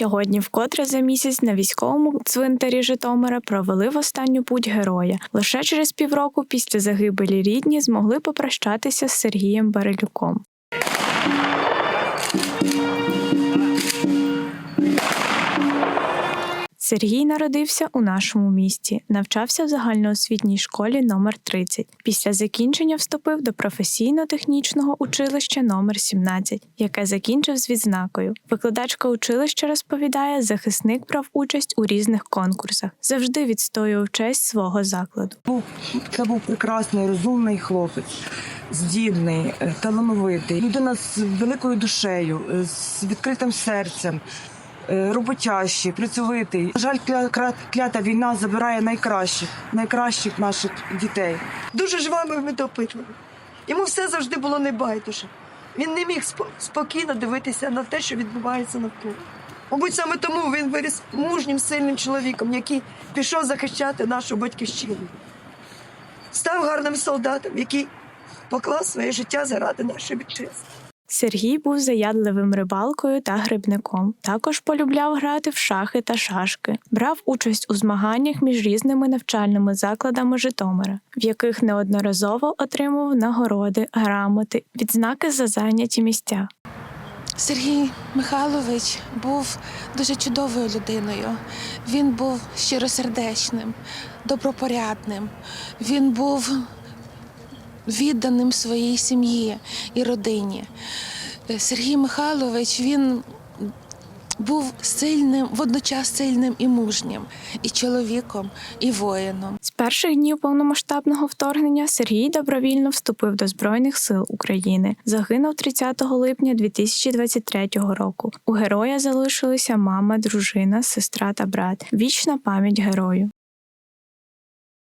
Сьогодні, вкотре за місяць на військовому цвинтарі Житомира провели в останню путь героя. Лише через півроку після загибелі рідні змогли попрощатися з Сергієм Барелюком. Сергій народився у нашому місті, навчався в загальноосвітній школі номер 30. Після закінчення вступив до професійно-технічного училища номер 17, яке закінчив з відзнакою. Викладачка училища розповідає, захисник брав участь у різних конкурсах, завжди відстоював честь свого закладу. Це був прекрасний, розумний хлопець, здібний, е, талановитий, людина з великою душею, е, з відкритим серцем, роботящий, працьовитий. На жаль, клята війна забирає найкращих, найкращих наших дітей. дуже жвавим і допитливим. Йому все завжди було небайдуже. Він не міг спокійно дивитися на те, що відбувається навколо. Мабуть, саме тому він виріс мужнім, сильним чоловіком, який пішов захищати нашу батьківщину. Став гарним солдатом, який поклав своє життя заради нашої вітчизни. Сергій був заядливим рибалкою та грибником. Також полюбляв грати в шахи та шашки. Брав участь у змаганнях між різними навчальними закладами Житомира, в яких неодноразово отримував нагороди, грамоти, відзнаки за зайняті місця. Сергій Михайлович був дуже чудовою людиною. Він був щиросердечним, добропорядним. Він був відданим своїй сім'ї і родині. Е, Сергій Михайлович він був сильним, водночас сильним і мужнім, і чоловіком, і воїном. З перших днів повномасштабного вторгнення Сергій добровільно вступив до Збройних сил України. Загинув 30 липня 2023 року. У героя залишилися мама, дружина, сестра та брат. Вічна пам'ять герою.